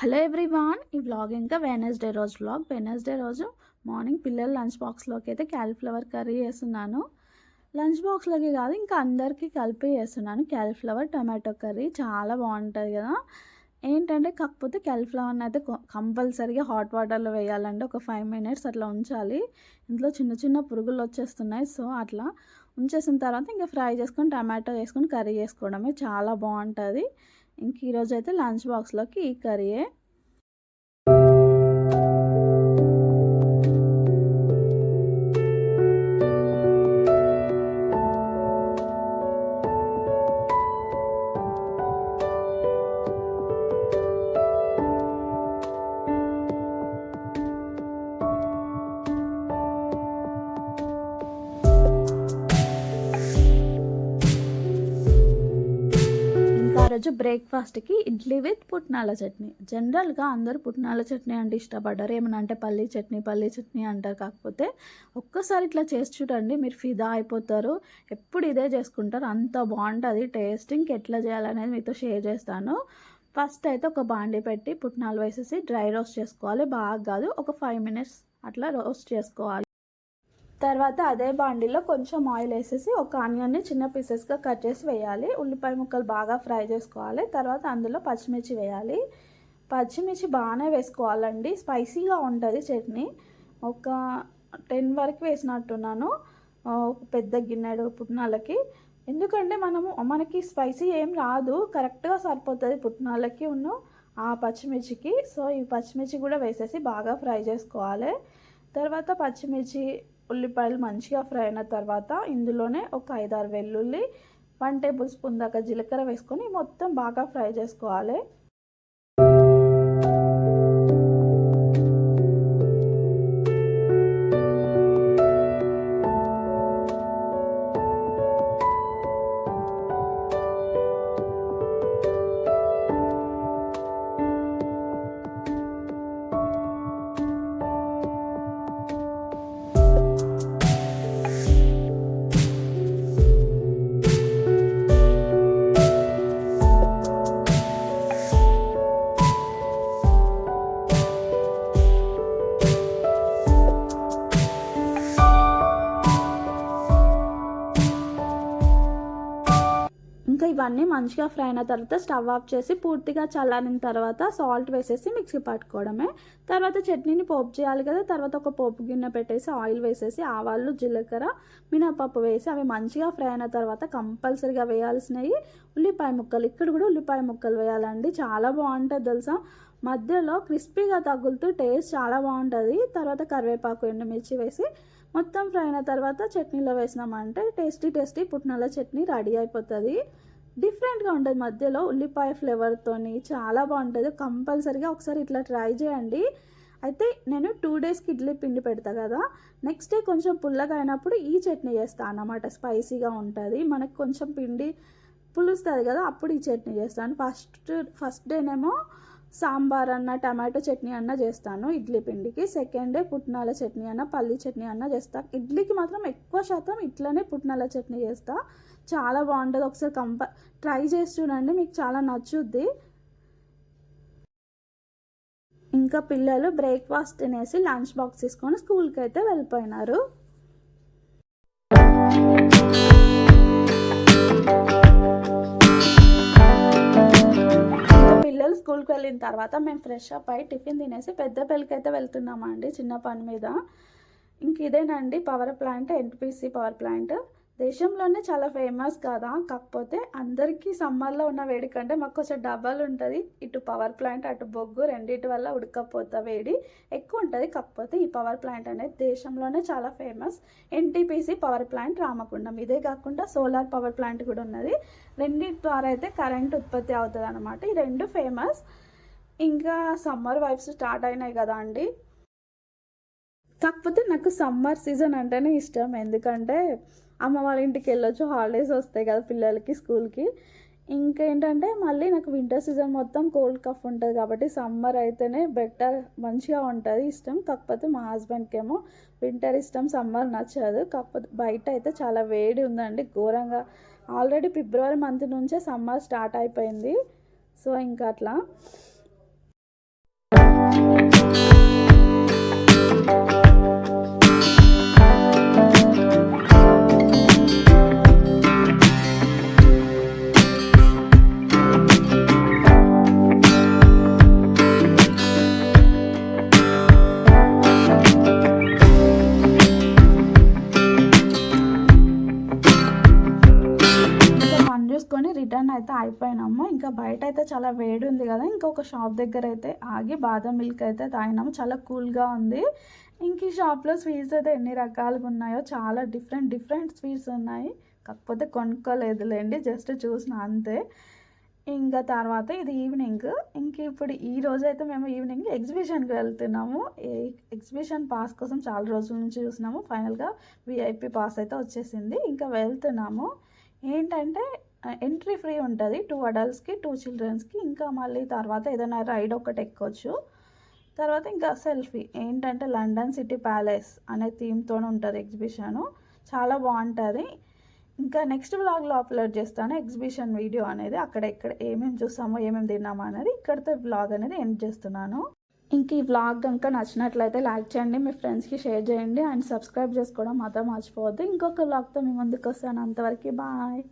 Hello everyone ఈ vlog ఇంకా Wednesday రోజు వ్లాగ్ వెనస్డే రోజు మార్నింగ్ పిల్లల లంచ్ బాక్స్లోకి అయితే క్యాలీఫ్లవర్ కర్రీ వేస్తున్నాను లంచ్ బాక్స్లోకి కాదు ఇంకా అందరికీ కలిపి చేస్తున్నాను. క్యాలీఫ్లవర్ టమాటో కర్రీ చాలా బాగుంటుంది కదా. ఏంటంటే కాకపోతే క్యాలీఫ్లవర్ని అయితే కంపల్సరీగా హాట్ వాటర్లో వేయాలంటే ఒక ఫైవ్ మినిట్స్ అట్లా ఉంచాలి. ఇందులో చిన్న చిన్న పురుగులు వచ్చేస్తున్నాయి సో అట్లా ఉంచేసిన తర్వాత ఇంకా ఫ్రై చేసుకొని టమాటో వేసుకొని కర్రీ చేసుకోవడమే చాలా బాగుంటుంది. ఇంక ఈరోజు అయితే లంచ్ బాక్స్లోకి ఈ కర్రీయే ఈరోజు బ్రేక్ఫాస్ట్కి ఇడ్లీ విత్ పుట్నాల చట్నీ. జనరల్గా అందరూ పుట్నాల చట్నీ అంటే ఇష్టపడ్డారు. ఏమన్నా అంటే పల్లీ చట్నీ పల్లీ చట్నీ అంటారు. కాకపోతే ఒక్కసారి ఇట్లా చేసి చూడండి మీరు ఫిదా అయిపోతారు. ఎప్పుడు ఇదే చేసుకుంటారు. అంత బాగుంటుంది టేస్ట్. ఎట్లా చేయాలనేది మీతో షేర్ చేస్తాను. ఫస్ట్ అయితే ఒక బాండి పెట్టి పుట్నాలు వేసేసి డ్రై రోస్ట్ చేసుకోవాలి. బాగా కాదు ఒక ఫైవ్ మినిట్స్ అట్లా రోస్ట్ చేసుకోవాలి. తర్వాత అదే బాండిలో కొంచెం ఆయిల్ వేసేసి ఒక ఆనియన్ని చిన్న పీసెస్గా కట్ చేసి వేయాలి. ఉల్లిపాయ ముక్కలు బాగా ఫ్రై చేసుకోవాలి. తర్వాత అందులో పచ్చిమిర్చి వేయాలి. పచ్చిమిర్చి బాగానే వేసుకోవాలండి. స్పైసీగా ఉంటుంది చట్నీ. ఒక టెన్ వరకు వేసినట్టున్నాను. పెద్ద గిన్నెడు పుట్నాలకి. ఎందుకంటే మనము మనకి స్పైసీ ఏం రాదు. కరెక్ట్గా సరిపోతుంది పుట్నాలకి ఉన్న ఆ పచ్చిమిర్చికి. సో ఈ పచ్చిమిర్చి కూడా వేసేసి బాగా ఫ్రై చేసుకోవాలి. తర్వాత పచ్చిమిర్చి ఉల్లిపాయలు మంచిగా ఫ్రై అయిన తర్వాత ఇందులోనే ఒక ఐదారు వెల్లుల్లి వన్ టేబుల్ స్పూన్ దాకా జీలకర్ర వేసుకొని మొత్తం బాగా ఫ్రై చేసుకోవాలి. ఇవన్నీ మంచిగా ఫ్రై అయిన తర్వాత స్టవ్ ఆఫ్ చేసి పూర్తిగా చల్లారిన తర్వాత సాల్ట్ వేసేసి మిక్సీ పట్టుకోవడమే. తర్వాత చట్నీని పోపు చేయాలి కదా తర్వాత ఒక పోపు గిన్నె పెట్టేసి ఆయిల్ వేసేసి ఆవాళ్ళు జీలకర్ర మినపప్పు వేసి అవి మంచిగా ఫ్రై అయిన తర్వాత కంపల్సరీగా వేయాల్సినవి ఉల్లిపాయ ముక్కలు. ఇక్కడ కూడా ఉల్లిపాయ ముక్కలు వేయాలండి చాలా బాగుంటుంది తెలుసా? మధ్యలో క్రిస్పీగా తగులుతూ టేస్ట్ చాలా బాగుంటుంది. తర్వాత కరివేపాకు ఎండుమిర్చి వేసి మొత్తం ఫ్రై అయిన తర్వాత చట్నీలో వేసినామంటే టేస్టీ టేస్టీ పుట్నాల చట్నీ రెడీ అయిపోతుంది. డిఫరెంట్గా ఉంటుంది మధ్యలో ఉల్లిపాయ ఫ్లేవర్తోని చాలా బాగుంటుంది. కంపల్సరీగా ఒకసారి ఇట్లా ట్రై చేయండి. అయితే నేను టూ డేస్కి ఇడ్లీ పిండి పెడతా కదా నెక్స్ట్ డే కొంచెం పుల్లగా అయినప్పుడు ఈ చట్నీ చేస్తాను అన్నమాట. స్పైసీగా ఉంటుంది. మనకు కొంచెం పిండి పులుస్తుంది కదా అప్పుడు ఈ చట్నీ చేస్తాను. ఫస్ట్ ఫస్ట్ డేనేమో సాంబార్ అన్న టమాటో చట్నీ అన్న చేస్తాను ఇడ్లీ పిండికి. సెకండ్ డే పుట్నాల చట్నీ అన్న పల్లి చట్నీ అన్న చేస్తాను ఇడ్లీకి మాత్రం ఎక్కువ శాతం ఇట్లనే పుట్నాల చట్నీ చేస్తా. చాలా బాగుంటుంది. ఒకసారి కంప ట్రై చేసి చూడండి. మీకు చాలా నచ్చుద్ది. ఇంకా పిల్లలు బ్రేక్ఫాస్ట్ తినేసి లంచ్ బాక్స్ తీసుకొని స్కూల్కి అయితే వెళ్ళిపోయినారు. స్కూల్కి వెళ్ళిన తర్వాత మేము ఫ్రెష్ అప్ అయ్యి టిఫిన్ తినేసి పెద్ద పెళ్ళికి అయితే వెళ్తున్నామండి చిన్న పని మీద. ఇంక ఇదేనండి power plant NPC power plant. దేశంలోనే చాలా ఫేమస్ కదా. కాకపోతే అందరికీ సమ్మర్లో ఉన్న వేడి కంటే మాకు కొంచెం డబల్ ఉంటుంది. ఇటు పవర్ ప్లాంట్ అటు బొగ్గు రెండింటి వల్ల ఉడకపోతా వేడి ఎక్కువ ఉంటుంది. కాకపోతే ఈ పవర్ ప్లాంట్ అనేది దేశంలోనే చాలా famous NTPC power plant Ramakundam ఇదే కాకుండా సోలార్ పవర్ ప్లాంట్ కూడా ఉన్నది. రెండింటి ద్వారా అయితే కరెంట్ ఉత్పత్తి అవుతుంది అనమాట ఈ రెండు ఫేమస్ ఇంకా సమ్మర్ వైఫ్స్ స్టార్ట్ అయినాయి కదా అండి. కాకపోతే నాకు సమ్మర్ సీజన్ అంటేనే ఇష్టం. ఎందుకంటే అమ్మ వాళ్ళ ఇంటికి వెళ్ళొచ్చు హాలిడేస్ వస్తాయి కదా పిల్లలకి స్కూల్కి. ఇంకేంటంటే మళ్ళీ నాకు వింటర్ సీజన్ మొత్తం కోల్డ్ కఫ్ ఉంటుంది కాబట్టి సమ్మర్ అయితేనే బెటర్ మంచిగా ఉంటుంది ఇష్టం. కాకపోతే మా హస్బెండ్కి ఏమో వింటర్ ఇష్టం సమ్మర్ నచ్చదు. కాకపోతే బయట అయితే చాలా వేడి ఉందండి ఘోరంగా. ఆల్రెడీ ఫిబ్రవరి మంత్ నుంచే సమ్మర్ స్టార్ట్ అయిపోయింది. సో ఇంకా అట్లా. చూసుకొని రిటర్న్ అయితే అయిపోయినాము. ఇంకా బయట అయితే చాలా వేడి ఉంది కదా ఇంకొక షాప్ దగ్గర అయితే ఆగి బాదం మిల్క్ అయితే తాగినాము. చాలా కూల్గా ఉంది. ఇంక ఈ షాప్లో స్వీట్స్ అయితే ఎన్ని రకాలుగా ఉన్నాయో చాలా డిఫరెంట్ డిఫరెంట్ స్వీట్స్ ఉన్నాయి. కాకపోతే కొనుక్కోలేదులేండి. జస్ట్ చూసిన అంతే. ఇంకా తర్వాత ఇది ఈవినింగ్. ఇంక ఇప్పుడు ఈ రోజు అయితే మేము ఈవినింగ్ ఎగ్జిబిషన్కి వెళ్తున్నాము. ఎగ్జిబిషన్ పాస్ కోసం చాలా రోజుల నుంచి చూసినాము. ఫైనల్గా విఐపి పాస్ అయితే వచ్చేసింది. ఇంకా వెళ్తున్నాము. ఏంటంటే ఎంట్రీ ఫ్రీ ఉంటుంది. టూ అడల్ట్స్కి టూ చిల్డ్రన్స్కి ఇంకా మళ్ళీ తర్వాత ఏదైనా రైడ్ ఒకటి ఎక్కొచ్చు. తర్వాత ఇంకా సెల్ఫీ ఏంటంటే లండన్ సిటీ ప్యాలెస్ అనే థీమ్తో ఉంటుంది ఎగ్జిబిషను చాలా బాగుంటుంది. ఇంకా నెక్స్ట్ వ్లాగ్లో అప్లోడ్ చేస్తాను. ఎగ్జిబిషన్ వీడియో అనేది అక్కడ ఎక్కడ ఏమేమి చూస్తామో ఏమేమి తిన్నామో అనేది ఇక్కడితో వ్లాగ్ అనేది ఎండ్ చేస్తున్నాను. ఇంక ఈ వ్లాగ్ కనుక నచ్చినట్లయితే లైక్ చేయండి మీ ఫ్రెండ్స్కి షేర్ చేయండి. అండ్ సబ్స్క్రైబ్ చేసుకోవడం మాత్రం మర్చిపోవద్దు. ఇంకొక వ్లాగ్తో మీ ముందుకు వస్తాను. అంతవరకు బాయ్